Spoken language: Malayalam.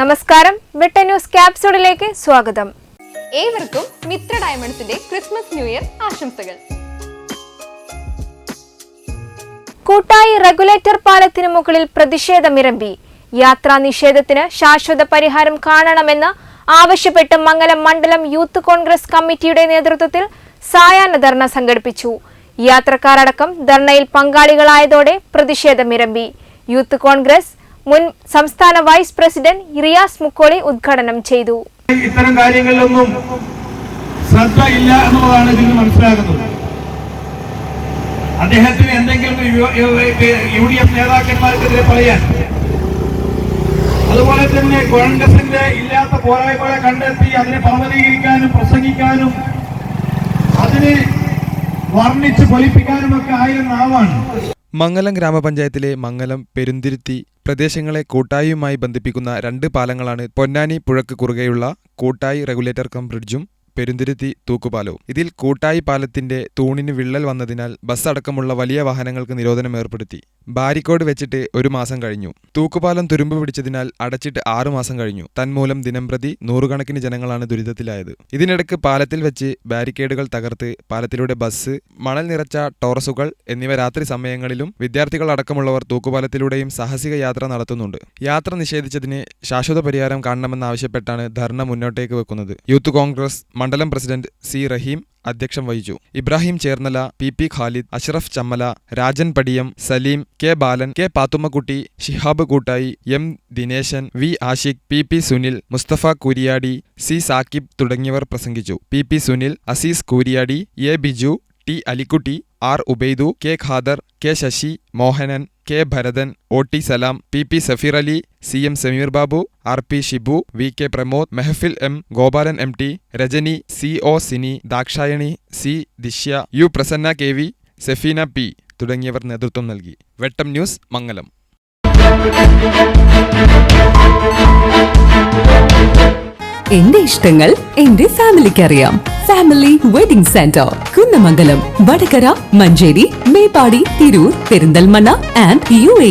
നമസ്കാരം. വെട്ട ന്യൂസ് ക്യാപ്സൂളിലേക്ക് സ്വാഗതം. ഏവർക്കും മിത്ര ഡയമണ്ട്സിന്റെ ക്രിസ്മസ് ന്യൂ ഇയർ ആശംസകൾ. കൂട്ടായി റെഗുലേറ്റർ പാലത്തിന് മുകളിൽ പ്രതിഷേധമിരമ്പി യാത്രാ നിഷേധത്തിന് ശാശ്വത പരിഹാരം കാണണമെന്ന് ആവശ്യപ്പെട്ട് മംഗലം മണ്ഡലം യൂത്ത് കോൺഗ്രസ് കമ്മിറ്റിയുടെ നേതൃത്വത്തിൽ സായാഹ്ന ധർണ സംഘടിപ്പിച്ചു. യാത്രക്കാരടക്കം ധർണയിൽ പങ്കാളികളായതോടെ പ്രതിഷേധമിരമ്പി യൂത്ത് കോൺഗ്രസ് മുൻ സംസ്ഥാന വൈസ് പ്രസിഡന്റ് റിയാസ് മുക്കോളി ഉദ്ഘാടനം ചെയ്തു. ഇത്തരം കാര്യങ്ങളിലൊന്നും ശ്രദ്ധ ഇല്ല എന്നുള്ളതാണ് ഇതിന് മനസ്സിലാകുന്നത്. അദ്ദേഹത്തിന് എന്തെങ്കിലും യു- ഡി എഫ് നേതാക്കന്മാർക്കെതിരെ പറയാൻ. അതുപോലെ തന്നെ കോൺഗ്രസിന്റെ ഇല്ലാത്ത പോരായ്മകളെ കണ്ടെത്തി അതിനെ പർവതീകരിക്കാനും പ്രസംഗിക്കാനും അതിനെ വർണിച്ച് ഫലിപ്പിക്കാനും ഒക്കെ ആയിരം മംഗലം ഗ്രാമപഞ്ചായത്തിലെ മംഗലം പെരുന്തിരുത്തി പ്രദേശങ്ങളെ കൂട്ടായിയുമായി ബന്ധിപ്പിക്കുന്ന രണ്ട് പാലങ്ങളാണ് പൊന്നാനി പുഴക്ക് കുറുകെയുള്ള കൂട്ടായി റെഗുലേറ്റർ കം ബ്രിഡ്ജും പെരുന്തിരുത്തി തൂക്കുപാലവും. ഇതിൽ കൂട്ടായി പാലത്തിന്റെ തൂണിന് വിള്ളൽ വന്നതിനാൽ ബസ് അടക്കമുള്ള വലിയ വാഹനങ്ങൾക്ക് നിരോധനം ഏർപ്പെടുത്തി. ബാരിക്കോഡ് വെച്ചിട്ട് ഒരു മാസം കഴിഞ്ഞു. തൂക്കുപാലം തുരുമ്പ് പിടിച്ചതിനാൽ അടച്ചിട്ട് ആറു മാസം കഴിഞ്ഞു. തന്മൂലം ദിനംപ്രതി നൂറുകണക്കിന് ജനങ്ങളാണ് ദുരിതത്തിലായത്. ഇതിനിടക്ക് പാലത്തിൽ വെച്ച് ബാരിക്കേഡുകൾ തകർത്ത് പാലത്തിലൂടെ ബസ് മണൽ നിറച്ച ടോറസുകൾ എന്നിവ രാത്രി സമയങ്ങളിലും വിദ്യാർത്ഥികൾ അടക്കമുള്ളവർ തൂക്കുപാലത്തിലൂടെയും സാഹസിക യാത്ര നടത്തുന്നുണ്ട്. യാത്ര നിഷേധിച്ചതിന് ശാശ്വത പരിഹാരം കാണണമെന്നാവശ്യപ്പെട്ടാണ് ധർണ മുന്നോട്ടേക്ക് വെക്കുന്നത്. യൂത്ത് കോൺഗ്രസ് മണ്ഡലം പ്രസിഡന്റ് സി റഹീം അധ്യക്ഷം വഹിച്ചു. Ibrahim Chernnala P P Khalid Ashraf Chammala Rajan Padiyam Saleem K Balan K Pathummakutty Shihab Koottayi M Dineshan V Ashiq P P Sunil Musthafa Kuriyadi C Sakib തുടങ്ങിയവർ പ്രസംഗിച്ചു. P P Sunil Azeez Kooriyadi A Biju T Alikutty R Ubaidu K Khader K Sasi Mohanan K Bharathan O T Salam P P Safeer Ali C M Sameer Babu R P Shibu V K Pramod Mehfil M Gopalan M T Rajani C O Sini Dakshayani C Dishya U Prasanna K V Sefeena P തുടങ്ങിയവർ നേതൃത്വം നൽകി. വെട്ടം ന്യൂസ് മംഗലം. എന്റെ ഇഷ്ടങ്ങൾ എന്റെ ഫാമിലിക്ക് അറിയാം family wedding centre. Kunnamangalam Vadakara Manjeri Meppadi Tirur Perinthalmanna and U A